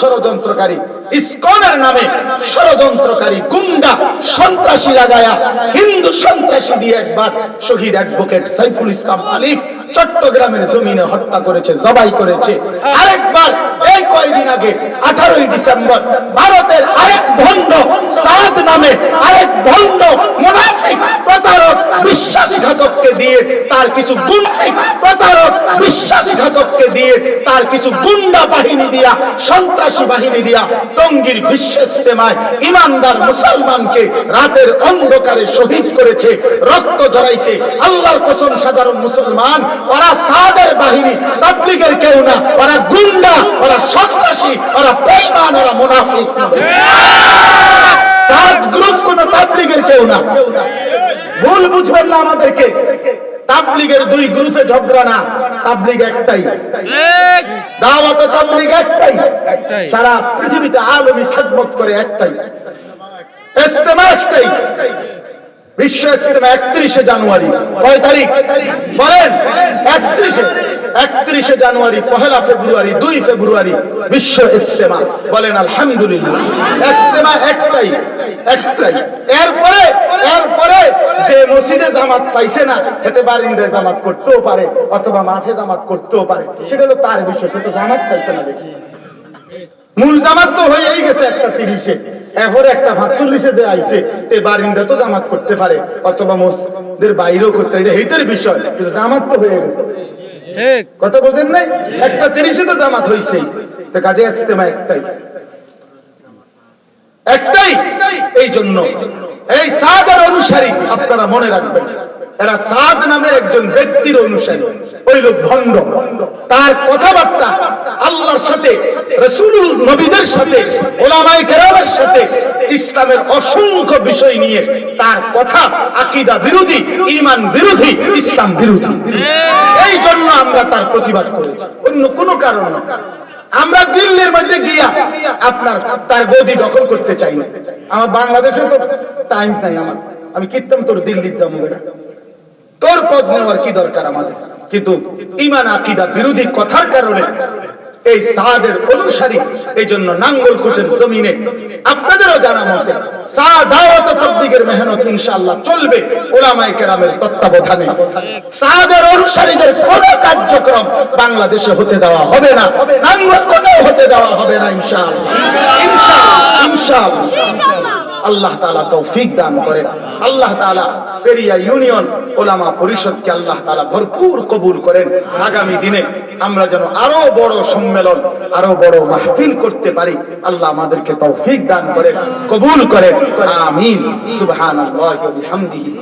ষড়যন্ত্রকারী ষড়যন্ত্রকারী গুন্ডা, সন্ত্রাসী লাগায়া হিন্দু সন্ত্রাসী দিয়ে একবার শহীদ অ্যাডভোকেট সাইফুল ইসলাম আলিফ চট্টগ্রামের জমিনে হত্যা করেছে, জবাই করেছে। আরেকবার এই কয়দিন আগে আঠারোই ডিসেম্বর ভারতের আরেক ভণ্ড সাদ নামে আরেক ভণ্ড মনে বিশ্বাসঘাতককে দিয়ে তার কিছু গুন্ডা প্রতারক বিশ্বাসঘাতককে দিয়ে তার কিছু গুন্ডা বাহিনী দিয়া সন্ত্রাসী বাহিনী দিয়া টঙ্গীর বিশ্ব ইস্তেমায় ইমানদার মুসলমানকে রাতের অন্ধকারে শহীদ করেছে রক্ত জড়াইছে আল্লাহর কসম সাধারণ মুসলমান ওরা সাদের বাহিনী তাবলিগের কেউ না। ওরা গুন্ডা ওরা সন্ত্রাসী ওরা বেঈমান ওরা মুনাফিক। সাদ গ্রুপ কোন তাবলিগের কেউ না। বুঝবেন না আমাদেরকে। তাবলিগের দুই গ্রুপে ঝগড়া না তাবলিগ একটাই। দাওয়াত তাবলিগ একটাই। সারা পৃথিবীতে আলমী খেদমত করে একটাই। ইস্তেমা একটাই। বিশ্ব ইস্তেমা একত্রিশে জানুয়ারি। কয় তারিখ? বলেন, একত্রিশে। একত্রিশে জানুয়ারি, পহেলা ফেব্রুয়ারি, দুই ফেব্রুয়ারি, বিশ্ব ইস্তেমা বলেন, আলহামদুলিল্লাহ। ইস্তেমা একটাই একটাই। এরপরে এরপরে যে মসজিদে জামাত পাইছে না হেতে বারিন্দে জামাত করতেও পারে, অথবা মাঠে জামাত করতেও পারে। সেটা হলো তার বিষয়, সে তো জামাত পাইছে না দেখি মূল জামাত তো হয়েই গেছে একটা তিরিশে। এরপরে একটা সাতচল্লিশে যে আইছে তে বারিন্দা তো জামাত করতে পারে অথবা মসজিদের বাইরেও করতে পারে এটা হেইতের বিষয় কিন্তু জামাত তো হয়ে গেছে। ঠিক। কথা বোঝেন নাই? একটা তিরিশে তো জামাত হয়েছেই তো কাজে ইস্তেমা একটাই। একটাই এই জন্য। এই সাদের অনুসারী আপনারা মনে রাখবেন এরা সাদ নামের একজন ব্যক্তির অনুসারী। ওই লোক ভণ্ড। তার কথাবার্তা আল্লাহর সাথে, রসুলুল নবীদের সাথে ওলামাই কেরামের সাথে ইসলামের অসংখ্য বিষয় নিয়ে তার কথা আকিদা বিরোধী ইমান বিরোধী, ইসলাম বিরোধী। এই জন্য আমরা তার প্রতিবাদ করেছি। অন্য কোনো কারণ না। আমরা দিল্লির মধ্যে গিয়া আপনার, তার গদি দখল করতে চাই না। আমার বাংলাদেশে তো টাইম নাই আমার। আমি কীর্তন তোর দিল্লির যাব বেটা। তোর পদ নেওয়ার কি দরকার আমাদের? কিন্তু ইমান আকিদা বিরোধী কথার কারণে এই সাহাদের অনুসারী, এই জন্য নাঙ্গলকোটের জমিনে আপনাদেরও জানা মতে সাদাওয়াত মেহনত ইনশাআল্লাহ চলবে ওলামায়ে কেরামের তত্ত্বাবধানে। সাহাদের অনুসারীদের কোন কার্যক্রম বাংলাদেশে হতে দেওয়া হবে না হতে দেওয়া হবে না ইনশাআল্লাহ। ইনশাআল্লাহ ইনশাআল্লাহ। আল্লাহ তাআলা তৌফিক দান করেন। আল্লাহ তাআলা পেরিয়া ইউনিয়ন ওলামা পরিষদকে আল্লাহ তারা ভরপুর কবুল করেন। আগামী দিনে আমরা যেন আরও বড় সম্মেলন, আরও বড় মাহফিল করতে পারি। আল্লাহ আমাদেরকে তৌফিক দান করেন, কবুল করেন। আমিন। ওয়া বিহামদিহি।